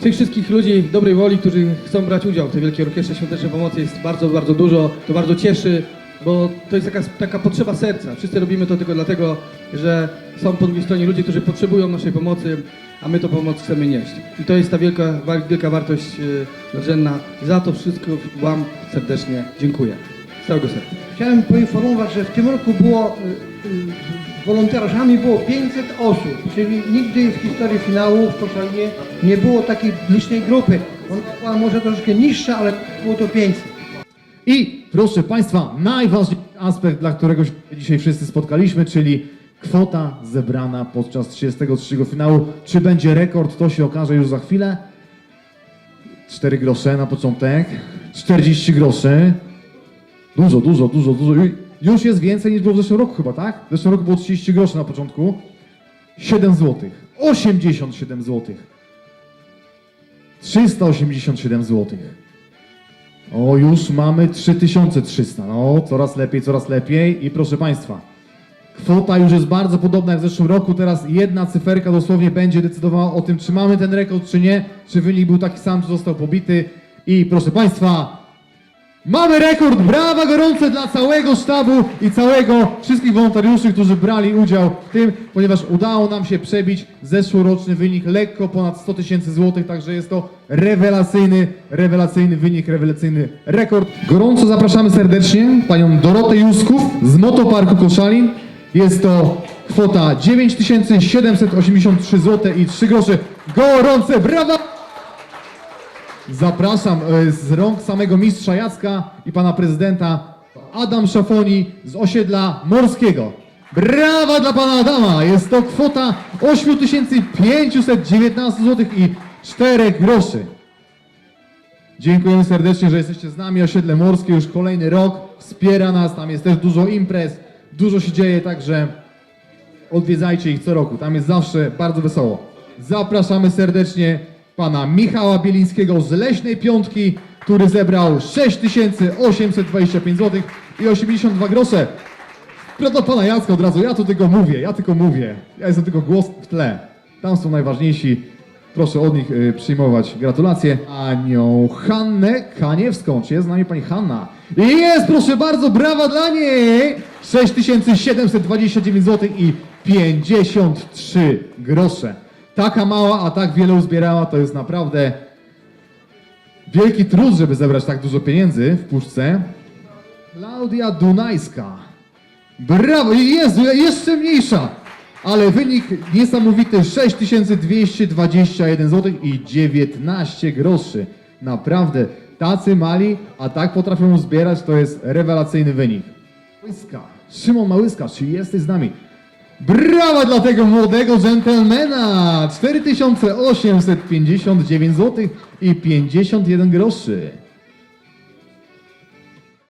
tych wszystkich ludzi dobrej woli, którzy chcą brać udział w tej Wielkiej Orkiestrze Świątecznej Pomocy jest bardzo, bardzo dużo. To bardzo cieszy, bo to jest taka, taka potrzeba serca. Wszyscy robimy to tylko dlatego, że są po drugiej stronie ludzie, którzy potrzebują naszej pomocy, a my tą pomoc chcemy nieść. I to jest ta wielka, wielka wartość yy, nadrzędna. Za to wszystko Wam serdecznie dziękuję. Z całego serca. Chciałem poinformować, że w tym roku było y, y, wolontariuszami było 500 osób, czyli nigdy w historii finału w Koszalinie nie było takiej licznej grupy. Ona była może troszkę niższa, ale było to 500. I proszę Państwa, najważniejszy aspekt, dla którego się dzisiaj wszyscy spotkaliśmy, czyli kwota zebrana podczas 33 finału. Czy będzie rekord, to się okaże już za chwilę. 4 grosze na początek, 40 groszy. Dużo, dużo, dużo, dużo. Już jest więcej niż było w zeszłym roku chyba, tak? W zeszłym roku było 30 groszy na początku. 7 zł. 87 zł. 387 zł. O, już mamy 3300. No, coraz lepiej, coraz lepiej. I proszę Państwa, kwota już jest bardzo podobna jak w zeszłym roku. Teraz jedna cyferka dosłownie będzie decydowała o tym, czy mamy ten rekord, czy nie. Czy wynik był taki sam, czy został pobity. I proszę Państwa, Mamy rekord! Brawa gorące dla całego sztabu i całego wszystkich wolontariuszy, którzy brali udział w tym, ponieważ udało nam się przebić zeszłoroczny wynik lekko ponad 100 tysięcy złotych, także jest to rewelacyjny, rewelacyjny wynik, rewelacyjny rekord. Gorąco zapraszamy serdecznie panią Dorotę Jusków z Motoparku Koszalin. Jest to kwota 9783 zł i 3 grosze. Gorące brawa! Zapraszam e, z rąk samego mistrza Jacka i pana prezydenta Adam Szafoni z osiedla morskiego. Brawa dla pana Adama! Jest to kwota 8519 zł i 4 groszy. Dziękujemy serdecznie, że jesteście z nami. Osiedle Morskie już kolejny rok wspiera nas. Tam jest też dużo imprez, dużo się dzieje, także odwiedzajcie ich co roku. Tam jest zawsze bardzo wesoło. Zapraszamy serdecznie pana Michała Bielińskiego z Leśnej Piątki, który zebrał 6825 zł i 82 grosze. Do pana Jacka od razu, ja tu tylko mówię, ja tylko mówię. Ja jestem tylko głos w tle. Tam są najważniejsi. Proszę od nich y, przyjmować gratulacje. Anią Hannę Kaniewską. Czy jest z nami pani Hanna? Jest, proszę bardzo, brawa dla niej! 6729 zł i 53 grosze. Taka mała, a tak wiele uzbierała, to jest naprawdę wielki trud, żeby zebrać tak dużo pieniędzy w puszce. Klaudia Dunajska. Brawo! Jezu, jeszcze mniejsza! Ale wynik niesamowity 6221 zł i 19 groszy. Naprawdę, tacy mali, a tak potrafią zbierać, to jest rewelacyjny wynik. Małyska, Szymon Małyska, czy jesteś z nami? Brawa dla tego młodego dżentelmena! 4859 zł i 51 groszy.